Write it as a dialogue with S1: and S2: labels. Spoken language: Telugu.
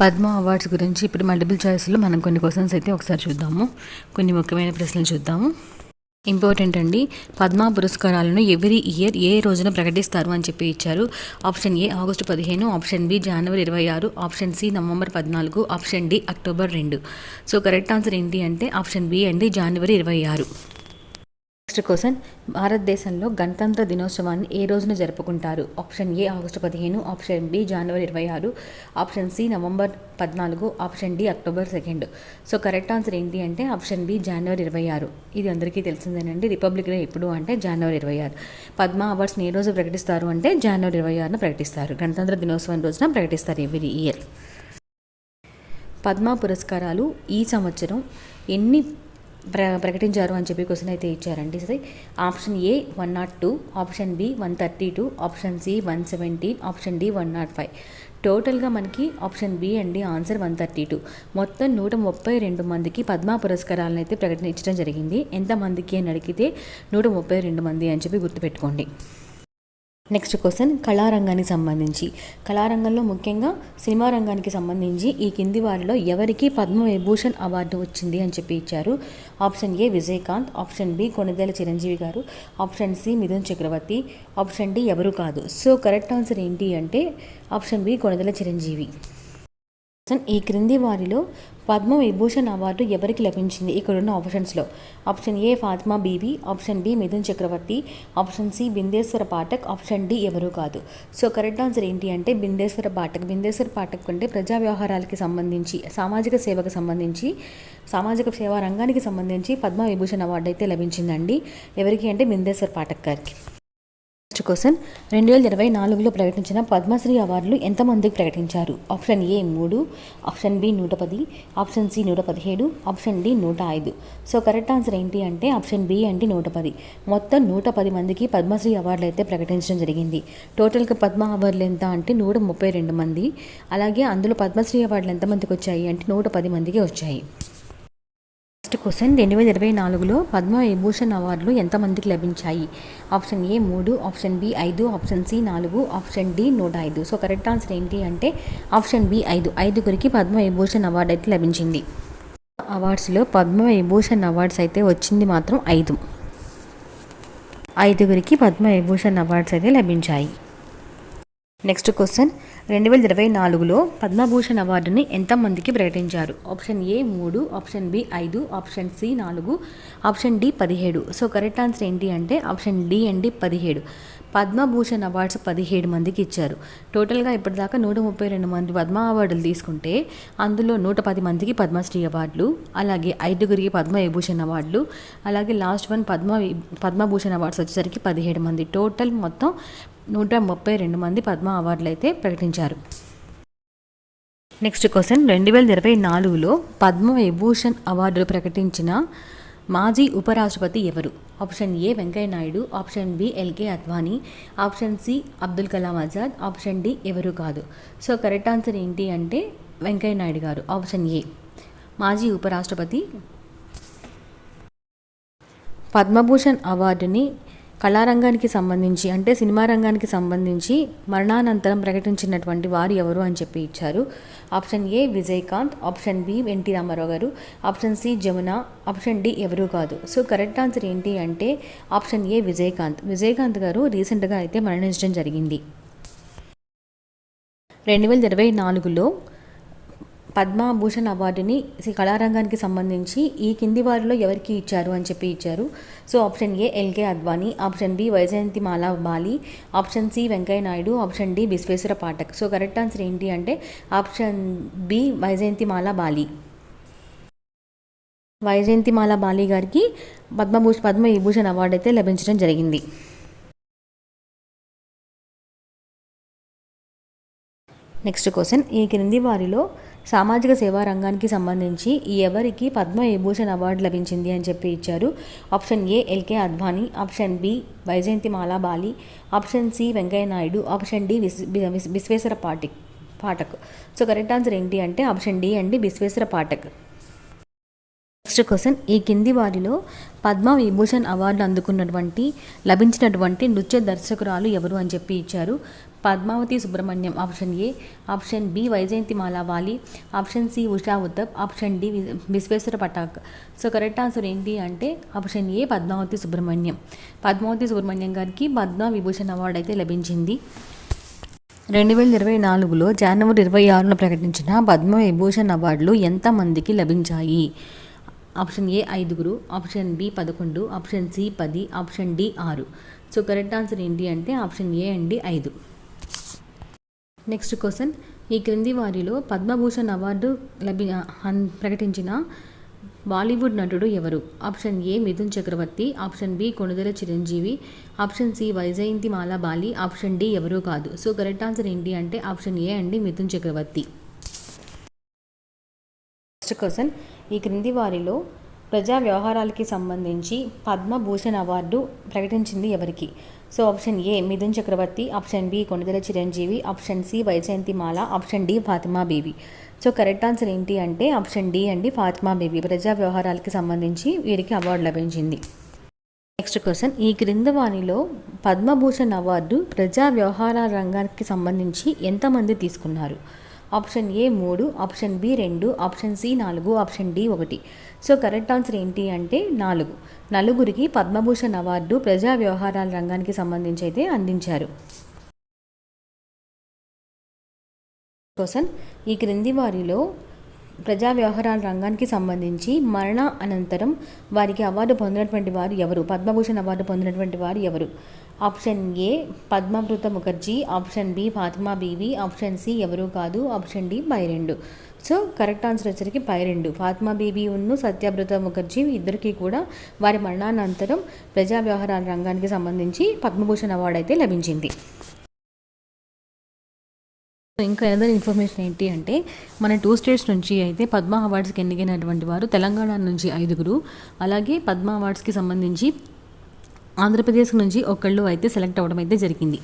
S1: పద్మ అవార్డ్స్ గురించి ఇప్పుడు మల్టిపుల్ చాయిస్లో మనం కొన్ని క్వశ్చన్స్ అయితే ఒకసారి చూద్దాము. కొన్ని ముఖ్యమైన ప్రశ్నలు చూద్దాము. ఇంపార్టెంట్ అండి. పద్మ పురస్కారాలను ఎవ్రీ ఇయర్ ఏ రోజున ప్రకటిస్తారు అని చెప్పి ఇచ్చారు. ఆప్షన్ ఏ ఆగస్టు పదిహేను ఆప్షన్ బి జనవరి ఇరవై ఆరు ఆప్షన్ సి నవంబర్ పద్నాలుగు ఆప్షన్ డి అక్టోబర్ రెండు. సో కరెక్ట్ ఆన్సర్ ఏంటి అంటే ఆప్షన్ బి అండి జనవరి ఇరవై ఆరు. నెక్స్ట్ క్వశ్చన్ భారతదేశంలో గణతంత్ర దినోత్సవాన్ని ఏ రోజున జరుపుకుంటారు? ఆప్షన్ ఏ ఆగస్టు పదిహేను ఆప్షన్ బి జనవరి ఇరవై ఆరు ఆప్షన్ సి నవంబర్ పద్నాలుగు option D October second. So correct answer ఏంటి అంటే ఆప్షన్ బి జనవరి ఇరవై ఆరు. ఇది అందరికీ తెలిసిందేనండి. రిపబ్లిక్ డే ఎప్పుడు అంటే జనవరి ఇరవై ఆరు. పద్మ అవార్డ్స్ని ఏ రోజు ప్రకటిస్తారు అంటే జనవరి ఇరవై ఆరున ప్రకటిస్తారు. గణతంత్ర దినోత్సవం రోజున ప్రకటిస్తారు ఎవ్రీ ఇయర్. పద్మ పురస్కారాలు ఈ సంవత్సరం ఎన్ని ప్ర ప్రకటించారు అని చెప్పి క్వశ్చన్ అయితే ఇచ్చారండి. సరే option A one not two option B one thirty two option C one seventeen option D one not five. టోటల్గా మనకి ఆప్షన్ బి అండి ఆన్సర్ వన్ థర్టీ టూ. మొత్తం నూట ముప్పై రెండు మందికి పద్మ పురస్కారాలను అయితే ప్రకటించడం జరిగింది. ఎంతమందికి అని అడిగితే నూట ముప్పై రెండు మంది అని చెప్పి గుర్తుపెట్టుకోండి. నెక్స్ట్ క్వశ్చన్ కళారంగానికి సంబంధించి. కళారంగంలో ముఖ్యంగా సినిమా రంగానికి సంబంధించి ఈ కింది వారిలో ఎవరికి పద్మ విభూషణ్ అవార్డు వచ్చింది అని చెప్పి ఇచ్చారు. Option A Vijayakanth. Option B Konidela Chiranjeevi గారు. Option C Mithun Chakraborty. Option D ఎవరు కాదు. సో కరెక్ట్ ఆన్సర్ ఏంటి అంటే ఆప్షన్ బి కొనిదేల చిరంజీవి. ఈ క్రింది వారిలో పద్మ విభూషణ్ అవార్డు ఎవరికి లభించింది? ఇక్కడున్న ఆప్షన్స్లో option A Fatima Beevi option B Mithun Chakraborty option C Bindeshwar Pathak option D ఎవరు కాదు. సో కరెక్ట్ ఆన్సర్ ఏంటి అంటే బిందేశ్వర పాఠక్. బిందేశ్వర పాఠక్ అంటే ప్రజా వ్యవహారాలకి సంబంధించి సామాజిక సేవకు సంబంధించి సామాజిక సేవా రంగానికి సంబంధించి పద్మ విభూషణ్ అవార్డు అయితే లభించిందండి. ఎవరికి అంటే బిందేశ్వర పాఠక్ గారికి. నెక్స్ట్ క్వశ్చన్ రెండు వేల ఇరవై నాలుగులో ప్రకటించిన పద్మశ్రీ అవార్డులు ఎంతమందికి ప్రకటించారు? ఆప్షన్ ఏ మూడు ఆప్షన్ బి నూట పది ఆప్షన్ సి నూట పదిహేడు ఆప్షన్ డి నూట ఐదు సో కరెక్ట్ ఆన్సర్ ఏంటి అంటే ఆప్షన్ బి అంటే నూట పది మొత్తం నూట పది మందికి పద్మశ్రీ అవార్డులు అయితే ప్రకటించడం జరిగింది. టోటల్గా పద్మ అవార్డులు ఎంత అంటే నూట ముప్పై రెండు మంది. అలాగే అందులో పద్మశ్రీ అవార్డులు ఎంతమందికి వచ్చాయి అంటే నూట పది మందికి వచ్చాయి. నెక్స్ట్ క్వశ్చన్ రెండు వేల ఇరవై నాలుగులో పద్మ విభూషణ్ అవార్డులు ఎంతమందికి లభించాయి? ఆప్షన్ ఏ మూడు ఆప్షన్ బి ఐదు ఆప్షన్ సి నాలుగు ఆప్షన్ డి నూట ఐదు. సో కరెక్ట్ ఆన్సర్ ఏంటి అంటే ఆప్షన్ బి ఐదు. ఐదుగురికి పద్మ విభూషణ్ అవార్డు అయితే లభించింది. అవార్డ్స్లో పద్మ విభూషణ్ అవార్డ్స్ అయితే వచ్చింది మాత్రం ఐదు. ఐదుగురికి పద్మ విభూషణ్ అవార్డ్స్ అయితే లభించాయి. నెక్స్ట్ క్వశ్చన్ రెండు వేల ఇరవై నాలుగులో పద్మభూషణ్ అవార్డుని ఎంతమందికి ప్రకటించారు? ఆప్షన్ ఏ మూడు ఆప్షన్ బి ఐదు ఆప్షన్ సి నాలుగు ఆప్షన్ డి పదిహేడు. సో కరెక్ట్ ఆన్సర్ ఏంటి అంటే ఆప్షన్ డి అండి పదిహేడు. పద్మభూషణ్ అవార్డ్స్ పదిహేడు మందికి ఇచ్చారు. టోటల్గా ఇప్పటిదాకా నూట ముప్పై రెండు మంది పద్మ అవార్డులు తీసుకుంటే అందులో నూట పది మందికి పద్మశ్రీ అవార్డులు అలాగే ఐదుగురికి పద్మ విభూషణ్ అవార్డులు అలాగే last one Padma Padma Bhushan awards వచ్చేసరికి పదిహేడు మంది. టోటల్ మొత్తం నూట ముప్పై రెండు మంది పద్మ అవార్డులు అయితే ప్రకటించారు. నెక్స్ట్ క్వశ్చన్ రెండు వేల ఇరవై నాలుగులో పద్మ విభూషణ్ అవార్డులు ప్రకటించిన మాజీ ఉపరాష్ట్రపతి ఎవరు? Option A Venkaiah Naidu option B LK Advani option C Abdul Kalam Azad option D ఎవరు కాదు. సో కరెక్ట్ ఆన్సర్ ఏంటి అంటే వెంకయ్య నాయుడు గారు. ఆప్షన్ ఏ మాజీ ఉపరాష్ట్రపతి. పద్మభూషణ్ అవార్డుని కళారంగానికి సంబంధించి అంటే సినిమా రంగానికి సంబంధించి మరణానంతరం ప్రకటించినటువంటి వారు ఎవరు అని చెప్పి ఇచ్చారు. Option A Vijayakanth option B NT Rama Rao గారు option C Jamuna option D ఎవరు కాదు. సో కరెక్ట్ ఆన్సర్ ఏంటి అంటే ఆప్షన్ ఏ విజయకాంత్. విజయకాంత్ గారు రీసెంట్గా అయితే మరణించడం జరిగింది. రెండు వేల ఇరవై నాలుగులో పద్మభూషణ్ అవార్డుని కళారంగానికి సంబంధించి ఈ కింది వారిలో ఎవరికి ఇచ్చారు అని చెప్పి ఇచ్చారు. So option A LK Advani option B Vyjayanthi Mala Bali option C Venkaiah Naidu option D Vishweshwar Pathak. So correct answer ఏంటి అంటే option B Vyjayanthi Mala Bali. Vyjayanthi Mala Bali గారికి పద్మభూష్ పద్మ విభూషణ్ అవార్డు అయితే లభించడం జరిగింది. Next question. ఈ క్రింది వారిలో సామాజిక సేవా రంగానికి సంబంధించి ఎవరికి పద్మ విభూషణ్ అవార్డు లభించింది అని చెప్పి ఇచ్చారు. Option A LK Advani option B Vyjayanthi Mala Bali option C Venkaiah Naidu option D Vishweshwar Pathak Pathak. So correct answer ఏంటి అంటే ఆప్షన్ డి అండి విశ్వేశ్వర పాఠక్. Next question. ఈ కింది వారిలో పద్మ విభూషణ్ అవార్డు అందుకున్నటువంటి లభించినటువంటి నృత్య దర్శకురాలు ఎవరు అని చెప్పి ఇచ్చారు. Padmavathi Subrahmanyam option A option B Vyjayanthi Mala Bali option C Usha Uthup option D Vishweshwar Pathak. So correct answer ఏంటి అంటే ఆప్షన్ ఏ పద్మావతి సుబ్రహ్మణ్యం. పద్మావతి సుబ్రహ్మణ్యం గారికి పద్మ విభూషణ్ అవార్డు అయితే లభించింది. రెండు వేల ఇరవై నాలుగులో జనవరి ఇరవై ఆరున ప్రకటించిన పద్మ విభూషణ్ అవార్డులు ఎంతమందికి లభించాయి? ఆప్షన్ ఏ ఐదుగురు ఆప్షన్ బి పదకొండు ఆప్షన్ సి పది ఆప్షన్ డి ఆరు. సో కరెక్ట్ ఆన్సర్ ఏంటి అంటే ఆప్షన్ ఏ అండి ఐదు. నెక్స్ట్ క్వశ్చన్ ఈ క్రింది వారిలో పద్మభూషణ్ అవార్డు లభి ప్రకటించిన బాలీవుడ్ నటుడు ఎవరు? Option A Mithun Chakraborty option B Konidela Chiranjeevi option C Vyjayanthimala Bali option D ఎవరూ కాదు. సో కరెక్ట్ ఆన్సర్ ఏంటి అంటే ఆప్షన్ ఏ అండి మిథున్ చక్రవర్తి. నెక్స్ట్ క్వశ్చన్ ఈ క్రింది వారిలో ప్రజా వ్యవహారాలకి సంబంధించి పద్మభూషణ్ అవార్డు ప్రకటించింది ఎవరికి? So option A Mithun Chakraborty option B Konidela Chiranjeevi option C Vyjayanthimala option D Fatima Beevi. So correct answer ఏంటి అంటే ఆప్షన్ డి అండి ఫాతిమా బేబీ. ప్రజా వ్యవహారాలకి సంబంధించి వీరికి అవార్డు లభించింది. Next question. ఈ క్రింద వాణిలో పద్మభూషణ్ అవార్డు ప్రజా వ్యవహార రంగానికి సంబంధించి ఎంతమంది తీసుకున్నారు? ఆప్షన్ ఏ మూడు ఆప్షన్ బి రెండు ఆప్షన్ సి నాలుగు ఆప్షన్ డి ఒకటి. సో కరెక్ట్ ఆన్సర్ ఏంటి అంటే నాలుగు. నలుగురికి పద్మభూషణ్ అవార్డు ప్రజా వ్యవహారాల రంగానికి సంబంధించి అయితే అందించారు. క్వశ్చన్. ఈ క్రింది వారిలో ప్రజా వ్యవహారాల రంగానికి సంబంధించి మరణ అనంతరం వారికి అవార్డు పొందినటువంటి వారు ఎవరు? పద్మభూషణ్ అవార్డు పొందినటువంటి వారు ఎవరు? Option A పద్మభృత Mukherjee option B Fatima Beevi option C ఎవరూ కాదు ఆప్షన్ డి పై రెండు. సో కరెక్ట్ ఆన్సర్ వచ్చరికి పై రెండు. ఫాతిమా బీబీ ఉన్ను సత్యభృత ముఖర్జీ ఇద్దరికీ కూడా వారి మరణానంతరం ప్రజా వ్యవహారాల రంగానికి సంబంధించి పద్మభూషణ్ అవార్డు అయితే లభించింది. ఇంకా ఏదైనా ఇన్ఫర్మేషన్ ఏంటి అంటే మన టూ స్టేట్స్ నుంచి అయితే పద్మ అవార్డ్స్కి ఎన్నికైనటువంటి వారు తెలంగాణ నుంచి ఐదుగురు. అలాగే పద్మ అవార్డ్స్కి సంబంధించి ఆంధ్రప్రదేశ్ నుంచి ఒకళ్ళు అయితే సెలెక్ట్ అవ్వడం అయితే జరిగింది.